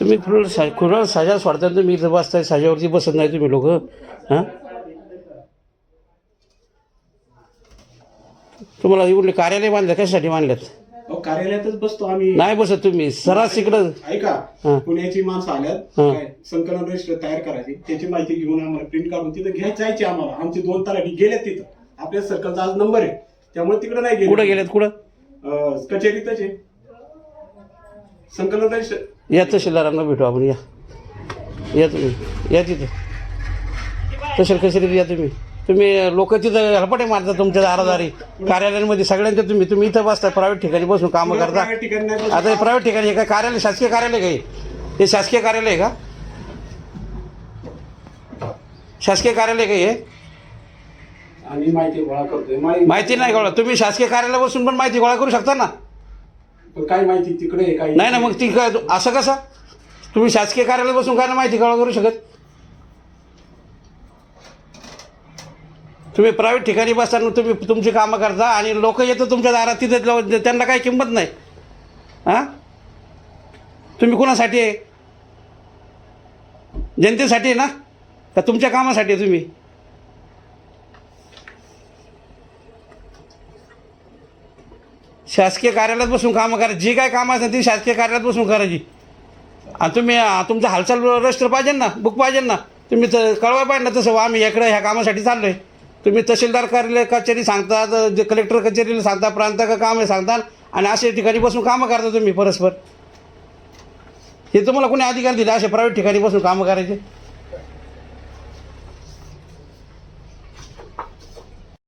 तुम्ही कुणाला सा कुणाला साजा सोडता तुम्ही इथं बसताय? साजावरती बसत नाही तुम्ही लोक हां? तुम्हाला एवढे कार्यालय बांधलं कशासाठी बांधल्यात अहो, कार्यालयातच बसतो आम्ही. नाही बसत तुम्ही. सरास इकडं ऐका. पुण्याची माणसं आल्यात हा. काय संकलन रजिस्टर तयार करायची. त्याची माहिती घेऊन आम्हाला प्रिंट काढून तिथं घ्यायची जायची आम्हाला. आमचे दोन तलाठी गेलेत तिथं. आपल्या सर्कलचा आज नंबर आहे. त्यामुळे तिकडे नाही गेले. कुठं गेल्यात कुठं? अं, कचेरीतच आहे. संकलन रजिस्टर या तहसीलदारांना भेटू आपण या. या तुम्ही या तिथे. तहसील कचेरीत या तुम्ही. तुम्ही लोक तिथं हलपटे मारता तुमच्या दारादारी. कार्यालयांमध्ये सगळ्यांच्या तुम्ही तुम्ही इथं बसता प्रायव्हेट ठिकाणी बसून कामं करता. आता हे प्रायव्हेट ठिकाणी आहे का कार्यालय शासकीय कार्यालय का हे? शासकीय कार्यालय आहे का? शासकीय कार्यालय का हे? माहिती गोळा करतोय. माहिती नाही गोळा. तुम्ही शासकीय कार्यालय बसून पण माहिती गोळा करू शकता ना? पण काय माहिती तिकडे आहे, नाही ना मग ती काय असं कसं? तुम्ही शासकीय कार्यालय बसून काय ना माहिती गोळा करू शकत? तुम्ही प्रायव्हेट ठिकाणी बसताना तुम्ही तुमची कामं करता आणि लोक येतं तुमच्या दारात तिथे त्यांना काही किंमत नाही. हां? तुम्ही कुणासाठी आहे? जनतेसाठी आहे ना? का तुमच्या कामासाठी आहे तुम्ही? शासकीय कार्यालयात बसून कामं करा जी काय कामं असतात ती शासकीय कार्यालयात बसून करायची. आणि तुम्ही तुमचं हालचाल रजिस्टर पाहिजे ना बुक पाहिजे ना तुम्ही तर कळवाय पाहिजे ना तसं आम्ही इकडे ह्या कामासाठी चाललो आहे तुम्ही तहसीलदार कार्यालय कचेरी सांगतात जे कलेक्टर कचेरीला सांगता प्रांत का काम आहे सांगता आणि अशा ठिकाणी बसून कामं करता तुम्ही परस्पर. हे तुम्हाला कोणी अधिकार दिले असे प्रायव्हेट ठिकाणी बसून कामं करायचे?